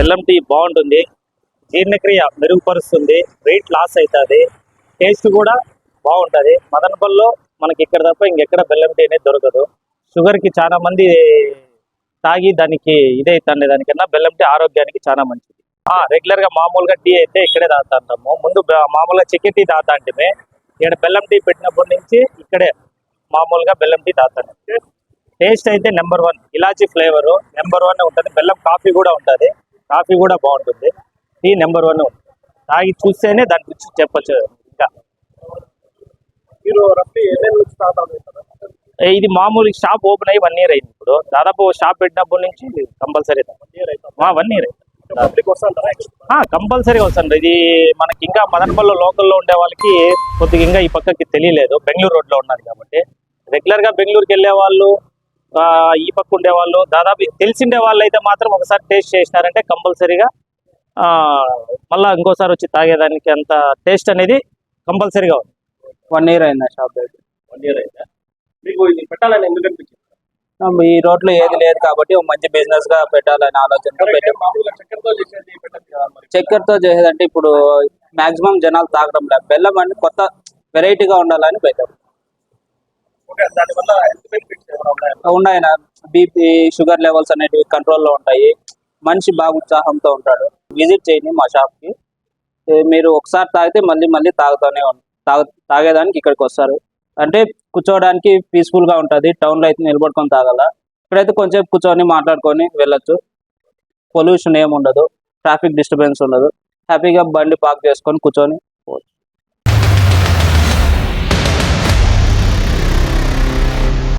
బెల్లం టీ బాగుంటుంది. జీర్ణక్రియ మెరుగుపరుస్తుంది. వెయిట్ లాస్ అవుతుంది టేస్ట్ కూడా బాగుంటుంది. మదనపల్లిలో మనకి ఇక్కడ తప్ప ఇంకెక్కడ బెల్లం టీ అనేది దొరకదు. షుగర్కి చాలా మంది తాగి దానికి ఇదైతుంది దానికన్నా బెల్లం టీ ఆరోగ్యానికి చాలా మంచిది. రెగ్యులర్గా రెగ్యులర్గా మామూలుగా టీ అయితే ఇక్కడే తాగుతాంటాము. ముందు మామూలుగా చికెన్ టీ తాగుతా అంటే ఇక్కడ బెల్లం టీ పెట్టినప్పటి నుంచి ఇక్కడే మామూలుగా బెల్లం టీ తాగుతాను టేస్ట్ అయితే నెంబర్ వన్ ఇలాచీ ఫ్లేవర్ నెంబర్ వన్ ఉంటుంది. బెల్లం కాఫీ కూడా ఉంటుంది. కాఫీ కూడా బాగుంటుంది. టీ నెంబర్ వన్ తాగి చూస్తేనే దాని గురించి చెప్పచ్చు. ఇంకా. మీరు ఇది మామూలు షాప్ ఓపెన్ అయ్యి వన్ ఇయర్ అయింది ఇప్పుడు. దాదాపు షాప్ పెట్టినప్పటి నుంచి కంపల్సరీ వన్ ఇయర్ కంపల్సరీ వస్తుంది. ఇది మనకి ఇంకా మదనపల్లి లోకల్లో ఉండే వాళ్ళకి కొద్దిగా ఇంకా ఈ పక్కకి తెలియలేదు. బెంగళూరు రోడ్లో ఉన్నది కాబట్టి. రెగ్యులర్గా బెంగళూరుకి వెళ్ళే వాళ్ళు ఈ పక్క ఉండే వాళ్ళు దాదాపు తెలిసిండే వాళ్ళు అయితే మాత్రం ఒకసారి టేస్ట్ చేసినారంటే కంపల్సరీగా మళ్ళీ ఇంకోసారి వచ్చి తాగేదానికి అంత టేస్ట్ అనేది కంపల్సరీగా ఉంది. వన్ ఇయర్ అయింది షాప్ పెట్టి వన్ ఇయర్ అయితే మీకు ఇది పెట్టాలని ఎందుకు అనిపించింది? ఈ రోడ్లో ఏది లేదు కాబట్టి మంచి బిజినెస్గా పెట్టాలనే మామూలుగా చక్కెరతో చేసేదంటే ఇప్పుడు మాక్సిమం జనాలు తాగడం లేదు. బెల్లం అంటే కొత్త వెరైటీగా ఉండాలని పెట్టాం. ఉన్నాయన బీపీ షుగర్ లెవెల్స్ అనేటివి కంట్రోల్లో ఉంటాయి. మనిషి బాగా ఉత్సాహంతో ఉంటాడు. విజిట్ చేయండి మా షాప్కి కి. మీరు ఒకసారి తాగితే మళ్ళీ మళ్ళీ తాగుతూనే తాగు తాగేదానికి ఇక్కడికి వస్తారు. అంటే కూర్చోవడానికి పీస్ఫుల్గా ఉంటుంది. టౌన్లో అయితే నిలబడుకొని తాగల. ఇక్కడైతే కొంచెం కూర్చొని మాట్లాడుకొని వెళ్ళొచ్చు. పొల్యూషన్ ఏమి ఉండదు. ట్రాఫిక్ డిస్టర్బెన్స్ ఉండదు. హ్యాపీగా బండి పార్క్ చేసుకొని కూర్చొని పోవచ్చు.